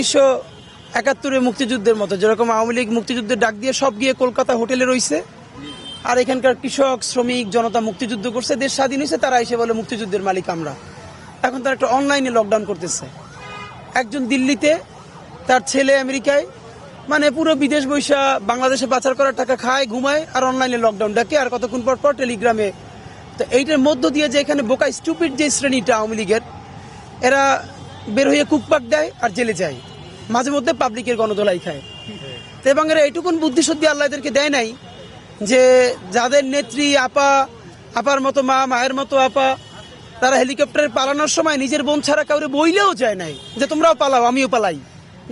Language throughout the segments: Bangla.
উনিশশো একাত্তরে মুক্তিযুদ্ধের মতো, যেরকম আওয়ামী লীগ মুক্তিযুদ্ধের ডাক দিয়ে সব গিয়ে কলকাতা হোটেলে রইছে, আর এখানকার কৃষক, শ্রমিক, জনতা মুক্তিযুদ্ধ করছে, দেশ স্বাধীন হয়েছে, তারা এসে বলে মুক্তিযুদ্ধের মালিক আমরা। এখন তারা একটা অনলাইনে লকডাউন করতেছে। একজন দিল্লিতে, তার ছেলে আমেরিকায় মানে পুরো বিদেশ বৈশা বাংলাদেশে পাচার করার টাকা খায়, ঘুমায়, আর অনলাইনে লকডাউন ডাকে, আর কতক্ষণ পর পর টেলিগ্রামে। তো এইটার মধ্য দিয়ে যে এখানে বোকা স্টুপিড যে শ্রেণীটা আওয়ামী লীগের, এরা বের হয়ে কুকপাক দেয় আর জেলে যায়। মাঝে মধ্যে পাবলিকের গণদোলাই খায়। এবং এরা এইটুকুন বুদ্ধিশুদ্ধি আল্লাহ এদেরকে দেয় নাই যে যাদের নেত্রী, আপা, আপার মতো মা, মায়ের মতো আপা, তারা হেলিকপ্টারে পালানোর সময় নিজের বোন ছাড়া কাউরে বইলেও যায় নাই যে তোমরাও পালাও, আমিও পালাই।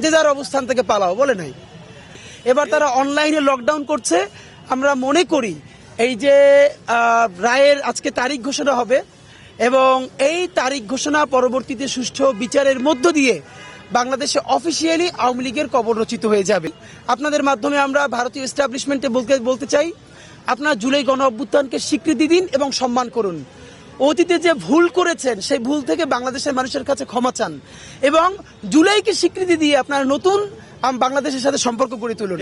যে যার অবস্থান থেকে পালাও, বলে নাই। এবার তারা অনলাইনে লকডাউন করছে। আমরা মনে করি এই যে রায়ের আজকে তারিখ ঘোষণা হবে এবং এই তারিখ ঘোষণা পরবর্তীতে সুষ্ঠু বিচারের মধ্য দিয়ে বাংলাদেশে অফিসিয়ালি আওয়ামী লীগের কবর রচিত হয়ে যাবে। আপনাদের মাধ্যমে আমরা ভারতীয় এস্টাবলিশমেন্টে বলতে বলতে চাই আপনারা জুলাই গণ অভ্যুত্থানকে স্বীকৃতি দিন এবং সম্মান করুন। অতীতে যে ভুল করেছেন সেই ভুল থেকে বাংলাদেশের মানুষের কাছে ক্ষমা চান। এবং জুলাইকে স্বীকৃতি দিয়ে আপনারা নতুন বাংলাদেশের সাথে সম্পর্ক গড়ে তুলুন।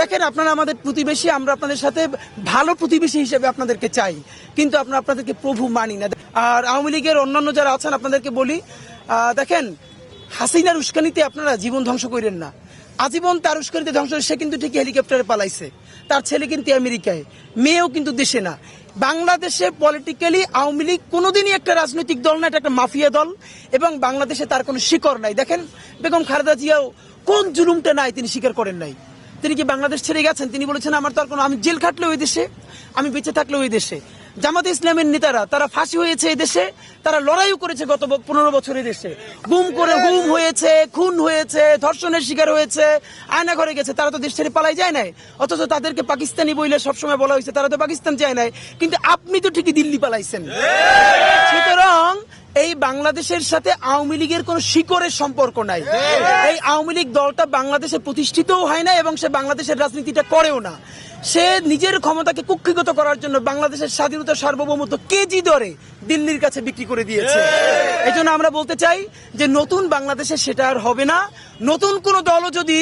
দেখেন আপনারা আমাদের প্রতিবেশী আমরা আপনাদের সাথে ভালো প্রতিবেশী হিসেবে আপনাদেরকে চাই। কিন্তু আমরা আপনাদেরকে প্রভু মানি না। আর আওয়ামী লীগের অন্যান্য যারা আছেন আপনাদেরকে বলি দেখেন হাসিনার উস্কানিতে আপনারা জীবন ধ্বংস করেন না। আজীবন তার উস্কানিতে ধ্বংস সে কিন্তু ঠিক হেলিকপ্টারে পালাইছে। তার ছেলে কিন্তু আমেরিকায়, মেয়েও কিন্তু দেশে না। বাংলাদেশে পলিটিক্যালি আওয়ামী লীগ কোনোদিনই একটা রাজনৈতিক দল না, এটা একটা মাফিয়া দল। এবং বাংলাদেশে তার কোনো শিকড় নাই। দেখেন, বেগম খালেদা জিয়াও কোন জুলুমটা নাই তিনি স্বীকার করেন নাই। তিনি কি বাংলাদেশ ছেড়ে গেছেন? তিনি বলেছেন, আমার তো আর কোনো আমি জেল খাটলে ওই দেশে, আমি বেঁচে থাকলে ওই দেশে। জামাত ইসলামের নেতারা তারা ফাঁসি হয়েছে এই দেশে তারা লড়াইও করেছে গত পনেরো বছরের দেশে। গুম করে গুম হয়েছে। খুন হয়েছে ধর্ষণের শিকার হয়েছে আয়না ঘরে গেছে তারা তো দেশ ছেড়ে পালাই যায় নাই। অথচ তাদেরকে পাকিস্তানি বইলে সবসময় বলা হয়েছে তারা তো পাকিস্তান যায় নাই। কিন্তু আপনি তো ঠিকই দিল্লি পালাইছেন। সুতরাং এই বাংলাদেশের সাথে আওয়ামী লীগের কোনো শিকড়ের সম্পর্ক নাই। এই আওয়ামী লীগ দলটা বাংলাদেশে প্রতিষ্ঠিতও হয় না এবং সে বাংলাদেশের রাজনীতিটা করেও না। সে নিজের ক্ষমতাকে কুক্ষিগত করার জন্য বাংলাদেশের স্বাধীনতা সার্বভৌমত্ব কেজি দরে দিল্লির কাছে বিক্রি করে দিয়েছে। এই জন্য আমরা বলতে চাই যে নতুন বাংলাদেশে সেটা আর হবে না। নতুন কোন দলও যদি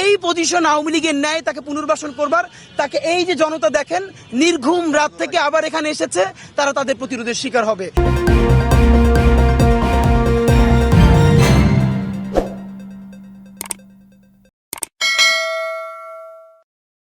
এই পজিশন আওয়ামী লীগের নেয় তাকে পুনর্বাসন করবার তাকে এই যে জনতা দেখেন নির্ঘুম রাত থেকে আবার এখানে এসেছে তারা তাদের প্রতিরোধের শিকার হবে। Thank you.